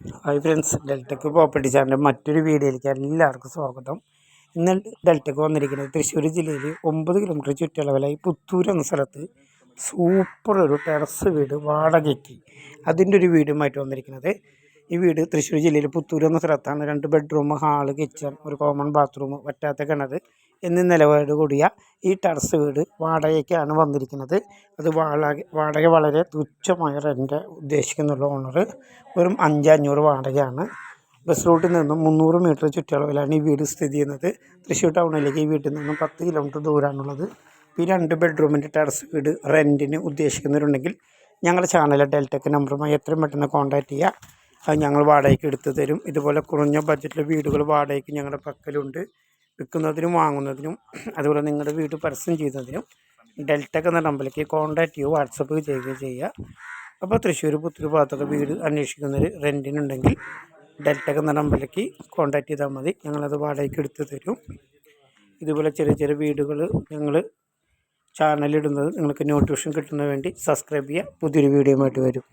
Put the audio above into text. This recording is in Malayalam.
ഹായ് ഫ്രണ്ട്സ് ഡെൽറ്റക്ക് പ്രോപ്പർട്ടി ചാനലിന്റെ മറ്റൊരു വീഡിയോയിലേക്ക് എല്ലാവർക്കും സ്വാഗതം. ഇന്ന് ഡെൽറ്റക്ക് വന്നിരിക്കുന്നത് തൃശ്ശൂർ ജില്ലയിൽ ഒമ്പത് കിലോമീറ്റർ ചുറ്റളവിലായി പുത്തൂർ എന്ന സ്ഥലത്ത് സൂപ്പർ ഒരു ടെറസ് വീട് വാടകയ്ക്ക് അതിന്റെ ഒരു വീടുമായിട്ട് വന്നിരിക്കുന്നത്. ഈ വീട് തൃശ്ശൂർ ജില്ലയിൽ പുത്തൂർ എന്ന സ്ഥലത്താണ്. രണ്ട് ബെഡ്റൂം ഹാൾ കിച്ചൺ ഒരു കോമൺ ബാത്റൂം വറ്റാത്ത കിണർ എന്നീ നിലവാട് കൂടിയ ഈ ടെറസ് വീട് വാടകയ്ക്കാണ് വന്നിരിക്കുന്നത്. അത് വാടക വാടക വളരെ തുച്ഛമായ റെന്റ് ഉദ്ദേശിക്കുന്നുള്ള ഓണർ വെറും അഞ്ചഞ്ഞൂറ് വാടകയാണ്. ബസ് റൂട്ടിൽ നിന്നും മുന്നൂറ് മീറ്റർ ചുറ്റളവിലാണ് ഈ വീട് സ്ഥിതി ചെയ്യുന്നത്. തൃശ്ശൂർ ടൗണിലേക്ക് ഈ വീട്ടിൽ നിന്നും പത്ത് കിലോമീറ്റർ ദൂരമാണുള്ളത് ഈ രണ്ട് ബെഡ്റൂമിന്റെ ടെറസ് വീട് റെന്റിന് ഉദ്ദേശിക്കുന്നവരുണ്ടെങ്കിൽ ഞങ്ങളുടെ ചാനലിലെ ഡെൽറ്റക്ക് നമ്പറുമായി എത്രയും പെട്ടെന്ന് കോൺടാക്റ്റ് ചെയ്യുക അത് ഞങ്ങൾ വാടകയ്ക്ക് എടുത്തു തരും. ഇതുപോലെ കുറഞ്ഞ ബഡ്ജറ്റിലെ വീടുകൾ വാടകയ്ക്ക് ഞങ്ങളുടെ പക്കലുണ്ട്. വിൽക്കുന്നതിനും വാങ്ങുന്നതിനും അതുപോലെ നിങ്ങളുടെ വീട് പരസ്യം ചെയ്യുന്നതിനും ഡെൽറ്റക്ക് എന്ന നമ്പറിലേക്ക് കോൺടാക്റ്റ് ചെയ്യുക വാട്സപ്പ് ചെയ്യുകയോ ചെയ്യുക. അപ്പോൾ തൃശ്ശൂർ പുത്തൂർ ഭാഗത്തൊക്കെ വീട് അന്വേഷിക്കുന്ന അന്വേഷിക്കുന്നവർ റെന്റിനുണ്ടെങ്കിൽ ഡെൽറ്റക്ക് എന്ന നമ്പറിലേക്ക് കോൺടാക്റ്റ് ചെയ്താൽ മതി. ഞങ്ങളത് വാടകയ്ക്ക് എടുത്ത് തരും. ഇതുപോലെ ചെറിയ ചെറിയ വീടുകൾ ഞങ്ങൾ ചാനലിടുന്നത് നിങ്ങൾക്ക് നോട്ടിഫിക്കേഷൻ കിട്ടുന്നതിന് വേണ്ടി സബ്സ്ക്രൈബ് ചെയ്യുക. പുതിയൊരു വീഡിയോയുമായിട്ട് വരും.